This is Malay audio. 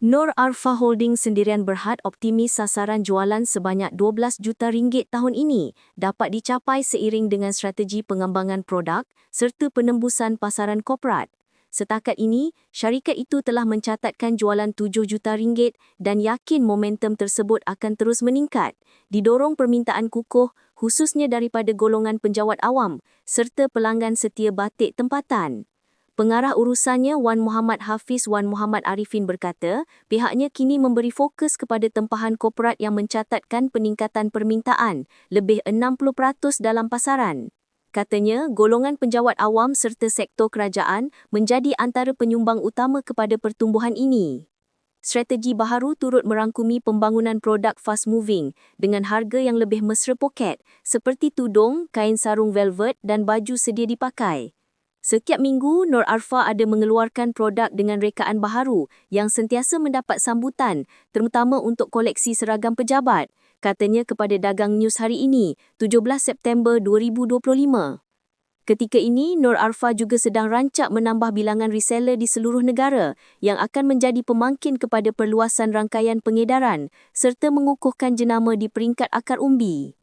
Nur Arfa Holding sendirian berhad optimis sasaran jualan sebanyak 12 juta ringgit tahun ini dapat dicapai seiring dengan strategi pengembangan produk serta penembusan pasaran korporat. Setakat ini, syarikat itu telah mencatatkan jualan 7 juta ringgit dan yakin momentum tersebut akan terus meningkat, didorong permintaan kukuh khususnya daripada golongan penjawat awam serta pelanggan setia batik tempatan. Pengarah urusannya Wan Muhammad Hafiz Wan Muhammad Arifin berkata, pihaknya kini memberi fokus kepada tempahan korporat yang mencatatkan peningkatan permintaan lebih 60% dalam pasaran. Katanya, golongan penjawat awam serta sektor kerajaan menjadi antara penyumbang utama kepada pertumbuhan ini. Strategi baharu turut merangkumi pembangunan produk fast moving dengan harga yang lebih mesra poket seperti tudung, kain sarung velvet dan baju sedia dipakai. Setiap minggu, Nur Arfa ada mengeluarkan produk dengan rekaan baharu yang sentiasa mendapat sambutan, terutama untuk koleksi seragam pejabat, katanya kepada Dagang News hari ini, 17 September 2025. Ketika ini, Nur Arfa juga sedang rancak menambah bilangan reseller di seluruh negara yang akan menjadi pemangkin kepada perluasan rangkaian pengedaran serta mengukuhkan jenama di peringkat akar umbi.